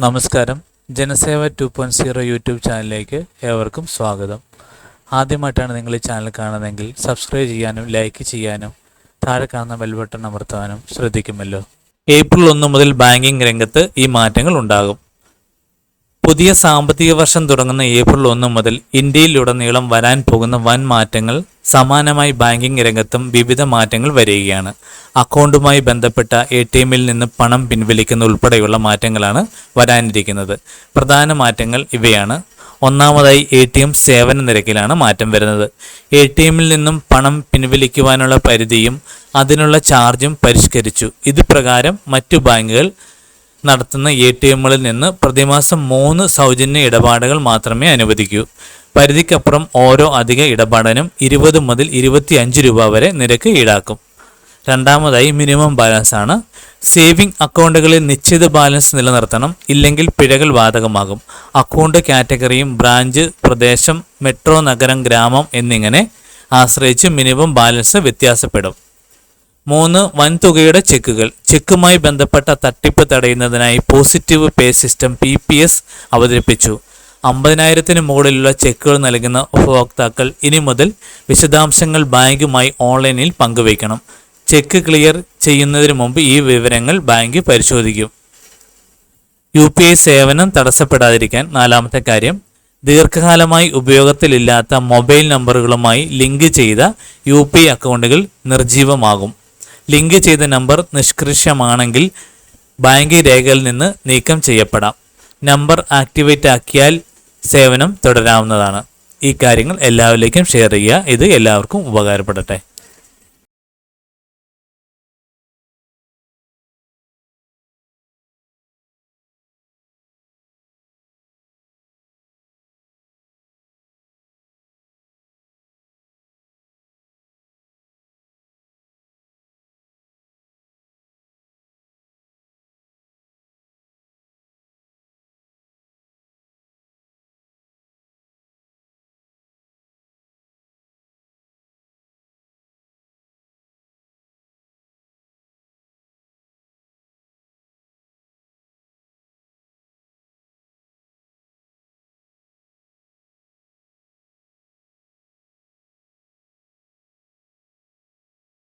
നമസ്കാരം. Janaseva two point zero YouTube ചാനലിലേക്ക് ഏവർക്കും സ്വാഗതം. ആദ്യമായിട്ടാണ് നിങ്ങൾ ഈ ചാനൽ കാണുന്നതെങ്കിൽ സബ്സ്ക്രൈബ് ചെയ്യാനും ലൈക്ക് ചെയ്യാനും താഴെ കാണുന്ന ബെൽ ബട്ടൺ അമർത്താനും ശ്രദ്ധിക്കുമല്ലോ. ഏപ്രിൽ ഒന്ന് മുതൽ ബാങ്കിംഗ് രംഗത്ത് ഈ മാറ്റങ്ങൾ ഉണ്ടാകും. പുതിയ സാമ്പത്തിക വർഷം തുടങ്ങുന്ന ഏപ്രിൽ ഒന്ന് മുതൽ ഇന്ത്യയിലുടനീളം വരാൻ പോകുന്ന വൻ മാറ്റങ്ങൾ സമാനമായി ബാങ്കിംഗ് രംഗത്തും വിവിധ മാറ്റങ്ങൾ വരികയാണ്. അക്കൗണ്ടുമായി ബന്ധപ്പെട്ട എ ടി എമ്മിൽ നിന്ന് പണം പിൻവലിക്കുന്ന ഉൾപ്പെടെയുള്ള മാറ്റങ്ങളാണ് വരാനിരിക്കുന്നത്. പ്രധാന മാറ്റങ്ങൾ ഇവയാണ്. ഒന്നാമതായി എ ടി എം സേവന നിരക്കിലാണ് മാറ്റം വരുന്നത്. എ ടി എമ്മിൽ നിന്നും പണം പിൻവലിക്കുവാനുള്ള പരിധിയും അതിനുള്ള ചാർജും പരിഷ്കരിച്ചു. ഇത് പ്രകാരം മറ്റു ബാങ്കുകൾ നടത്തുന്ന എ ടി എമ്മുകളിൽ നിന്ന് പ്രതിമാസം മൂന്ന് സൗജന്യ ഇടപാടുകൾ മാത്രമേ അനുവദിക്കൂ. പരിധിക്കപ്പുറം ഓരോ അധിക ഇടപാടിനും ഇരുപത് മുതൽ ഇരുപത്തി അഞ്ച് രൂപ വരെ നിരക്ക് ഈടാക്കും. രണ്ടാമതായി മിനിമം ബാലൻസ് ആണ്. സേവിംഗ് അക്കൗണ്ടുകളിൽ നിശ്ചിത ബാലൻസ് നിലനിർത്തണം ഇല്ലെങ്കിൽ പിഴകൾ ബാധകമാകും. അക്കൗണ്ട് കാറ്റഗറിയും ബ്രാഞ്ച് പ്രദേശം മെട്രോ നഗരം ഗ്രാമം എന്നിങ്ങനെ ആശ്രയിച്ച് മിനിമം ബാലൻസ് വ്യത്യാസപ്പെടും. മൂന്ന് വൻതുകയുടെ ചെക്കുകൾ. ചെക്കുമായി ബന്ധപ്പെട്ട തട്ടിപ്പ് തടയുന്നതിനായി positive pay system P P S അവതരിപ്പിച്ചു. അമ്പതിനായിരത്തിന് മുകളിലുള്ള ചെക്കുകൾ നൽകുന്ന ഉപഭോക്താക്കൾ ഇനി മുതൽ വിശദാംശങ്ങൾ ബാങ്കുമായി ഓൺലൈനിൽ പങ്കുവയ്ക്കണം. ചെക്ക് ക്ലിയർ ചെയ്യുന്നതിന് മുമ്പ് ഈ വിവരങ്ങൾ ബാങ്ക് പരിശോധിക്കും. യു പി ഐ സേവനം തടസ്സപ്പെടാതിരിക്കാൻ നാലാമത്തെ കാര്യം. ദീർഘകാലമായി ഉപയോഗത്തിലില്ലാത്ത മൊബൈൽ നമ്പറുകളുമായി ലിങ്ക് ചെയ്ത യു അക്കൗണ്ടുകൾ നിർജീവമാകും ലിങ്ക് ചെയ്ത നമ്പർ നിഷ്കൃഷ്യമാണെങ്കിൽ ബാങ്ക് രേഖയിൽ നിന്ന് നീക്കം ചെയ്യപ്പെടാം. നമ്പർ ആക്ടിവേറ്റ് ആക്കിയാൽ സേവനം തുടരാവുന്നതാണ്. ഈ കാര്യങ്ങൾ എല്ലാവരിലേക്കും ഷെയർ ചെയ്യുക. ഇത് എല്ലാവർക്കും ഉപകാരപ്പെടട്ടെ.